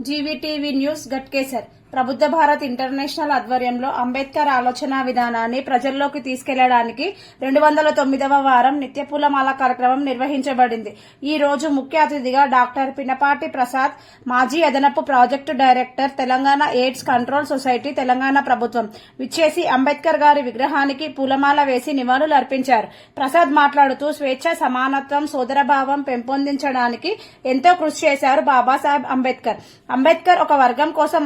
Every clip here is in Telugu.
జీవీటీవీ news Ghatkesar Prabuddha Bharat international ఆధ్వర్యంలో అంబేద్కర్ ఆలోచన విధానాన్ని ప్రజల్లోకి తీసుకెళ్ళడానికి రెండు వందల తొమ్మిదవ వారం నిత్య పూలమాల కార్యక్రమం నిర్వహించబడింది. ఈ రోజు ముఖ్య అతిథిగా డాక్టర్ పినపాటి ప్రసాద్ మాజీ అదనపు project director Telangana AIDS control society Telangana ప్రభుత్వం విచ్చేసి అంబేద్కర్ గారి విగ్రహానికి పూలమాల వేసి నివాళులు అర్పించారు. ప్రసాద్ మాట్లాడుతూ స్వేచ్ఛ సమానత్వం సోదరభావం పెంపొందించడానికి ఎంతో కృషి చేశారు బాబాసాహెబ్ అంబేద్కర్. అంబేద్కర్ ఒక వర్గం కోసం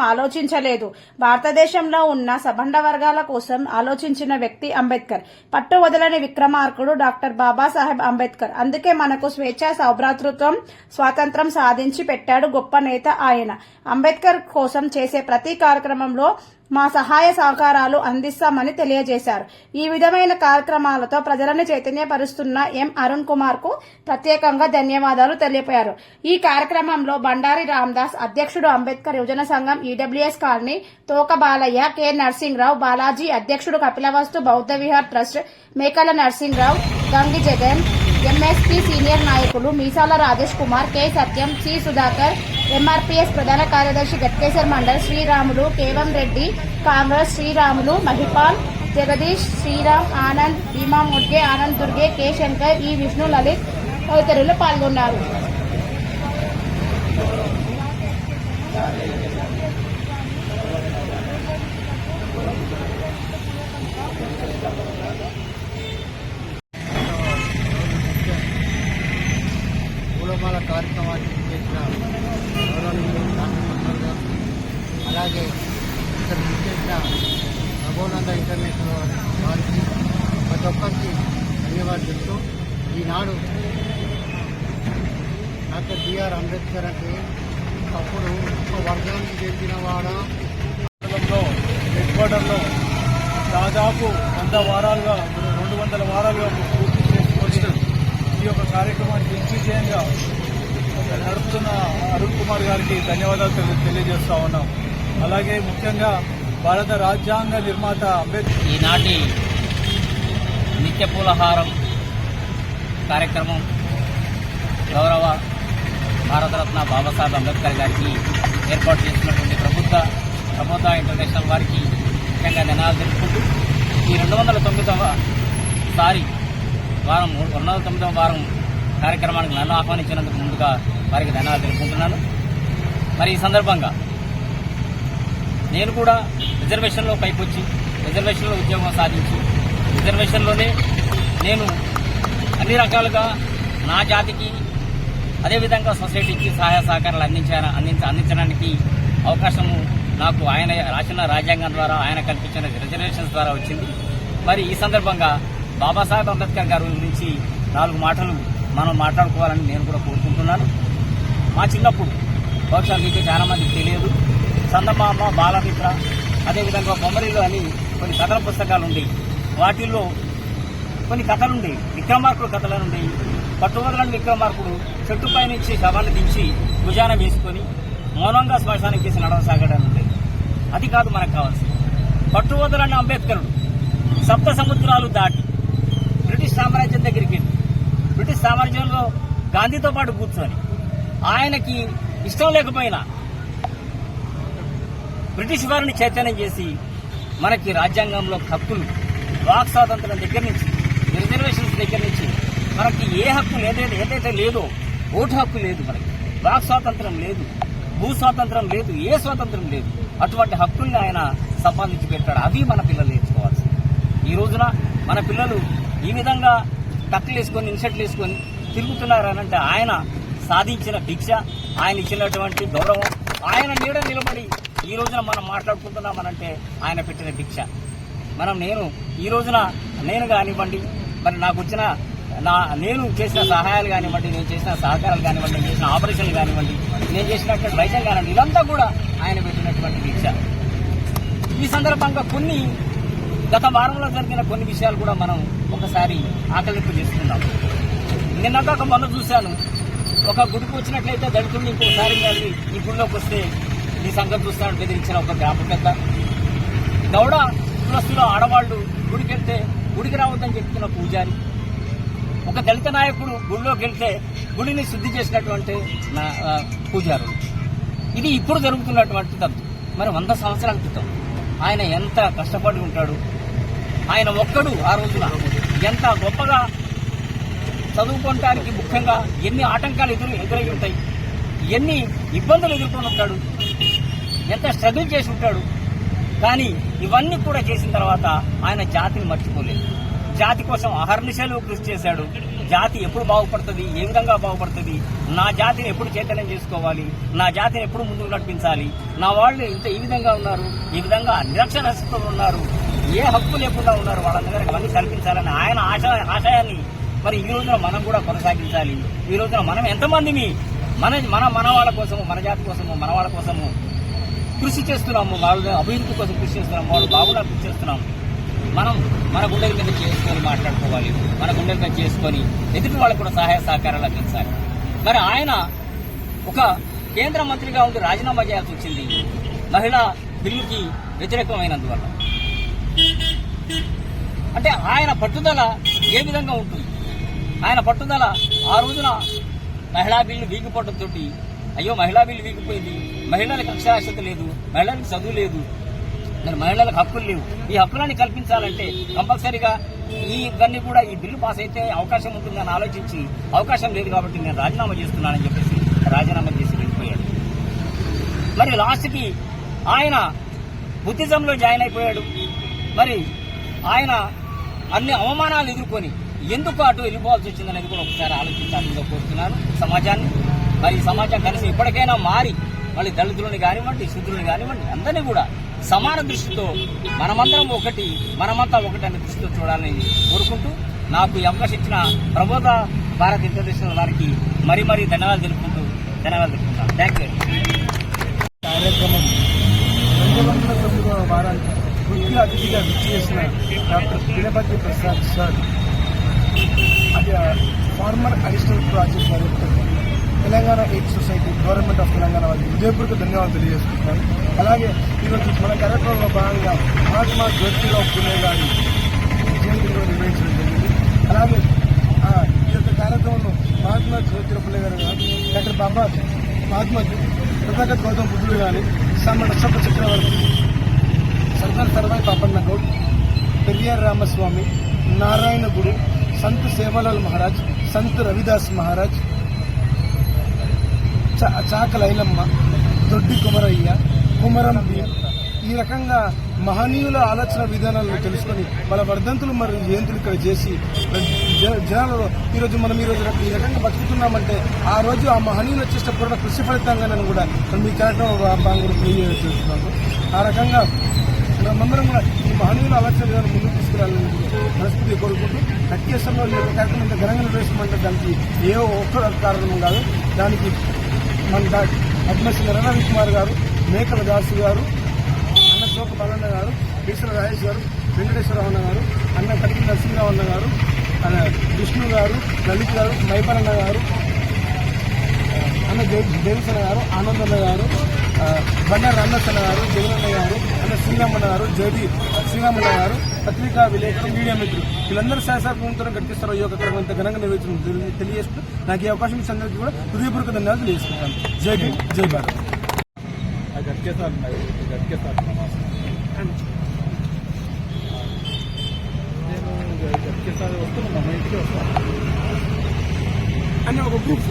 ఆలోచించలేదు. భారతదేశంలో ఉన్న సబండ వర్గాల కోసం ఆలోచించిన వ్యక్తి అంబేద్కర్. పట్టు వదలని విక్రమార్కుడు డాక్టర్ బాబాసాహెబ్ అంబేద్కర్. అందుకే మనకు స్వేచ్ఛ సౌభ్రాతృత్వం స్వాతంత్రం సాధించి పెట్టాడు గొప్ప నేత ఆయన. అంబేద్కర్ కోసం చేసే ప్రతి కార్యక్రమంలో మా సహాయ సహకారాలు అందిస్తామని తెలియజేశారు. ఈ విధమైన కార్యక్రమాలతో ప్రజలను చైతన్యపరుస్తున్న ఎం అరుణ్ కుమార్కు ప్రత్యేకంగా ధన్యవాదాలు తెలిపారు ఈ కార్యక్రమంలో బండారి రామ్దాస్ అధ్యక్షుడు అంబేద్కర్ యువజన సంఘం ఈడబ్ల్యూఎస్ కాలనీ తోక బాలయ్య కె నర్సింగ్రావు బాలాజీ అధ్యక్షుడు Kapilavastu Bauddha Vihar trust Mekala Narsingrao Gangi Jagan MSP senior నాయకులు Meesala Rajesh Kumar K Satyam C Sudhakar MRPS ప్రధాన కార్యదర్శి గట్కేశ్వర్ మండల్ శ్రీరాములు కేవం రెడ్డి కాంగ్రెస్ శ్రీరాములు మహిపాల్ జగదీష్ శ్రీరామ్ ఆనంద్ భీమా ముడ్గే ఆనంద్ దుర్గే కె శంకర్ ఈ విష్ణు లలిత్ తదితరులు పాల్గొన్నారు పూలమాల కార్యక్రమాన్ని చేసిన గౌరవనీయులు డాక్టర్ మనోహర్ గారు అలాగే ఇక్కడ చేసిన రఘునంద ఇంటర్నేషనల్ వారికి ప్రతి ఒక్కరికి ధన్యవాదాలు చెప్తూ ఈనాడు డాక్టర్ బిఆర్ అంబేద్కర్ అంటే అప్పుడు ఒక వర్గానికి చెందిన వాడ. మండలంలో హెడ్ క్వార్టర్లో దాదాపు వంద వారాలుగా రెండు వందల వారాలుగా పూర్తి చేసుకొని ఈ యొక్క కార్యక్రమాన్ని దిగ్విజయంగా నడుపుతున్న అరుణ్ కుమార్ గారికి ధన్యవాదాలు తెలి- తెలియజేస్తా ఉన్నాం. అలాగే ముఖ్యంగా భారత రాజ్యాంగ నిర్మాత అంబేద్కర్ ఈనాటి నిత్య పూలహారం కార్యక్రమం గౌరవ భారతరత్న బాబాసాహెబ్ అంబేద్కర్ గారికి ఏర్పాటు చేసినటువంటి ప్రభుత్వ ప్రమోద ఇంటర్నేషనల్ వారికి ముఖ్యంగా నినాదాలు తెలుపుకుంటూ ఈ రెండు వందల తొమ్మిదవ సారి వారం మూడు- రెండు వందల తొమ్మిదవ వారం కార్యక్రమానికి నన్ను ఆహ్వానించినందుకు ముందుగా వారికి ధన్యవాదాలు తెలుపుకుంటున్నాను. మరి ఈ సందర్భంగా నేను కూడా రిజర్వేషన్లో పైకొచ్చి రిజర్వేషన్లో ఉద్యోగం సాధించి రిజర్వేషన్లోనే నేను అన్ని రకాలుగా నా జాతికి అదేవిధంగా సొసైటీకి సహాయ సహకారాలు అందించా అందించ అందించడానికి అవకాశము నాకు ఆయన రాసిన రాజ్యాంగం ద్వారా ఆయన కల్పించిన రిజర్వేషన్స్ ద్వారా వచ్చింది. మరి ఈ సందర్భంగా బాబాసాహెబ్ అంబేద్కర్ గారి గురించి నాలుగు మాటలు మనం మాట్లాడుకోవాలని నేను కూడా కోరుకుంటున్నాను. మా చిన్నప్పుడు బహుశా మీకు చాలా మందికి తెలియదు చందమామ బాలమిత్ర అదేవిధంగా బొమ్మరిలో అని కొన్ని కథల పుస్తకాలు ఉండేవి వాటిల్లో కొన్ని కథలుండేవి. విక్రమార్కుడు కథలను ఉండేవి పట్టువదలని విక్రమార్కుడు చెట్టుపై నుంచి శవాన్ని దించి భుజాన వేసుకొని మౌనంగా శ్మశానికి తీసి నడవసాగడం ఉండేది అది కాదు మనకు కావాల్సింది. పట్టువదలని అంబేద్కరుడు సప్త సముద్రాలు దాటి బ్రిటిష్ సామ్రాజ్యం దగ్గరికి వెళ్ళి బ్రిటిష్ సామ్రాజ్యంలో గాంధీతో పాటు కూర్చొని ఆయనకి ఇష్టం లేకపోయినా బ్రిటిష్ వారిని చైతన్యం చేసి మనకి రాజ్యాంగంలో హక్కులు వాక్ స్వాతంత్రం దగ్గర నుంచి రిజర్వేషన్స్ దగ్గర నుంచి మనకి ఏ హక్కు లేదైతే ఏదైతే లేదో ఓటు హక్కు లేదు మనకి. వాక్ స్వాతంత్రం లేదు భూ స్వాతంత్రం లేదు ఏ స్వాతంత్రం లేదు. అటువంటి హక్కుల్ని ఆయన సంపాదించి పెట్టాడు అవి మన పిల్లలు నేర్చుకోవాల్సింది. ఈ రోజున మన పిల్లలు ఈ విధంగా టక్కులు వేసుకొని ఇన్సెట్లు వేసుకొని తిరుగుతున్నారనంటే ఆయన సాధించిన భిక్ష ఆయన ఇచ్చినటువంటి గౌరవం ఆయన నీడ నిలబడి ఈ రోజున మనం మాట్లాడుకుంటున్నామనంటే ఆయన పెట్టిన భిక్ష. మనం నేను ఈ రోజున నేను కానివ్వండి మరి నాకు వచ్చిన నా నేను చేసిన సహాయాలు కానివ్వండి నేను చేసిన సహకారాలు కానివ్వండి నేను చేసిన ఆపరేషన్లు కానివ్వండి నేను చేసినటువంటి వైద్యం కానివ్వండి ఇదంతా కూడా ఆయన పెట్టినటువంటి దీక్ష. ఈ సందర్భంగా కొన్ని గత వారంలో జరిగిన కొన్ని విషయాలు కూడా మనం ఒకసారి ఆకలింపు చేసుకుందాం. నిన్నగా ఒక మొన్న చూశాను. ఒక గుడికి వచ్చినట్లయితే దళితుడిని ఇంకోసారి కలిగి ఈ గుడిలోకి వస్తే నీ సంగతి చూస్తానని బెదిరించిన ఒక గ్రామ పెద్ద గౌడ కులస్తుల ఆడవాళ్ళు గుడికి వెళ్తే గుడికి రావద్దని చెప్తున్న పూజారి ఒక దళిత నాయకుడు గుడిలోకి వెళ్తే గుడిని శుద్ధి చేసినటువంటి నా ఆ, పూజారులు ఇది ఇప్పుడు జరుగుతున్నటువంటి తప్పు. మరి వంద సంవత్సరాల క్రితం ఆయన ఎంత కష్టపడి ఉంటాడు? ఆయన ఒక్కడు ఆ రోజున ఎంత గొప్పగా చదువుకోవటానికి ముఖ్యంగా ఎన్ని ఆటంకాలు ఎదురు ఎదురై ఉంటాయి? ఎన్ని ఇబ్బందులు ఎదుర్కొని ఉంటాడు ఎంత స్ట్రగుల్ చేసి ఉంటాడు? కానీ ఇవన్నీ కూడా చేసిన తర్వాత ఆయన జాతిని మర్చిపోలేదు. జాతి కోసం అహర్నిశలు కృషి చేశాడు. జాతి ఎప్పుడు బాగుపడుతుంది? ఏ విధంగా బాగుపడుతుంది? నా జాతిని ఎప్పుడు చైతన్యం చేసుకోవాలి? నా జాతిని ఎప్పుడు ముందుకు నడిపించాలి? నా వాళ్ళు ఇంత ఈ విధంగా ఉన్నారు ఈ విధంగా నిరక్షరస్తులు ఉన్నారు ఏ హక్కు లేకుండా ఉన్నారు వాళ్ళందరూ ఇవన్నీ కల్పించాలని ఆయన ఆశ ఆశయాన్ని మరి ఈ రోజున మనం కూడా కొనసాగించాలి. ఈ రోజున మనం ఎంతమందిని మన మన మన వాళ్ళ కోసము మన జాతి కోసము మన వాళ్ళ కోసము కృషి చేస్తున్నాము. వాళ్ళ అభివృద్ధి కోసం కృషి చేస్తున్నాము. వాళ్ళు బాగున్నా కృషి చేస్తున్నాము. మనం మన గుండెల మీద చేసుకొని మాట్లాడుకోవాలి. మన గుండెల మీద చేసుకొని ఎదుటి వాళ్ళకు కూడా సహాయ సహకారాలు అందించాలి. మరి ఆయన ఒక కేంద్ర మంత్రిగా ఉండి రాజీనామా చేయాల్సి వచ్చింది. మహిళా బిల్లుకి వ్యతిరేకమైనందువల్ల. అంటే ఆయన పట్టుదల ఏ విధంగా ఉంటుంది? ఆయన పట్టుదల ఆ రోజున మహిళా బిల్లు వీగిపోవడంతో అయ్యో మహిళా బిల్లు వీగిపోయింది మహిళలకు అక్షరాస్యత లేదు. మహిళలకు చదువు లేదు. మరి మహిళలకు హక్కులు లేవు. ఈ హక్కులని కల్పించాలంటే కంపల్సరీగా ఈ ఇవన్నీ కూడా ఈ బిల్లు పాస్ అయితే అవకాశం ఉంటుందని ఆలోచించి అవకాశం లేదు కాబట్టి నేను రాజీనామా చేస్తున్నానని చెప్పేసి రాజీనామా చేసి వెళ్ళిపోయాడు. మరి లాస్ట్కి ఆయన బుద్ధిజంలో జాయిన్ అయిపోయాడు. మరి ఆయన అన్ని అవమానాలు ఎదుర్కొని ఎందుకు అటు వెళ్ళిపోవాల్సి వచ్చిందనేది కూడా ఒకసారి ఆలోచించాలని కోరుతున్నాను. సమాజాన్ని మరి ఈ సమాజం కలిసి ఇప్పటికైనా మారి మళ్ళీ దళితులని కానివ్వండి శుద్ధులని కానివ్వండి అందరినీ కూడా సమాన దృష్టితో మనమందరం ఒకటి మనమంతా ఒకటి అనే దృష్టితో చూడాలని కోరుకుంటూ నాకు ఈ అవకాశం ఇచ్చిన ప్రబోధ భారత ఇంటర్నేషనల్ వారికి మరీ మరీ ధన్యవాదాలు తెలుపుకుంటూ ధన్యవాదాలు తెలుపుకుంటాను థ్యాంక్ యూ కార్యక్రమం రెండు వందల తొమ్మిదవ వారానికి ముఖ్య అతిథిగా విచ్చేసిన డాక్టర్ పినపతి ప్రసాద్ సార్ అది former additional project director. Telangana aid society government of Telangana వాళ్ళకి హృదయపూర్వక ధన్యవాదాలు తెలియజేస్తున్నాను. అలాగే ఈరోజు మన కార్యక్రమంలో భాగంగా మహాత్మా జ్యోతిరావు పులే గారి జయంతి కూడా నిర్వహించడం జరిగింది. అలాగే ఆ, ఈ యొక్క కార్యక్రమంలో మహాత్మా జ్యోతిరావు పులే గారు డాక్టర్ బాబా మహాత్మా కృతజ్ఞత గౌతమ్ బుద్ధుడు కానీ సామాన్య సభ చక్రవర్తి సర్దార్ సర్వాయి పాపన్న గౌడ్ పెరియార్ రామస్వామి నారాయణ గురు సంత్ సేవలాల్ మహారాజ్ సంత్ రవిదాస్ మహారాజ్ చాక లైలమ్మ దొడ్డి కుమరయ్య కుమరం ఈ రకంగా మహనీయుల ఆలోచన విధానాలను తెలుసుకొని వాళ్ళ వర్ధంతులు మరియు జయంతులు ఇక్కడ చేసి జనాలు ఈరోజు మనం ఈరోజు ఈ రకంగా బతుకుతున్నామంటే ఆ రోజు ఆ మహనీయులు చేసిన పూర్ణ కృషి ఫలితంగానని కూడా మీ కార్యక్రమం భాగంగా ఆ రకంగా మనమందరం కూడా ఈ మహనీయుల ఆలోచన విధానం ముందుకు తీసుకురావాలని మనస్ఫూర్తి కోరుకుంటూ కట్టేశ్వరంలో ఈ కార్యక్రమం ఇంత ఘనంగా నిర్వహిస్తామంటే దానికి ఏ ఒక్క కారణం కాదు. దానికి మన డా- పద్మశ్రీ రవి కుమార్ గారు మేకల దాసు గారు అన్న శోక బాలన్న గారు ఈశ్వర రాజేష్ గారు వెంకటేశ్వరరావు అన్న గారు అన్న కడికి నరసింహరావు అన్న గారు విష్ణు గారు లలిత్ గారు మైపరన్న గారు అన్న దేవిసన్న గారు ఆనందన్న గారు బండారు అన్నసన్న గారు జగనన్న గారు అన్న శ్రీరామన్న గారు జేబీ శ్రీరామన్న గారు పత్రికా విలేకరులు మీడియా మిత్రులు. వీళ్ళందరూ సహసారంతో గడిపిస్తారు ఈ యొక్క క్రమం ఇంత ఘనంగా నిర్వహించడం తెలియ- తెలియజేస్తూ నాకు ఈ అవకాశం ఇచ్చిన అందరికీ కూడా హృదయపూర్వక ధన్యవాదాలు తెలియజేసుకుంటాను జై భీమ్ జై భారత్. అని ఒక గ్రూప్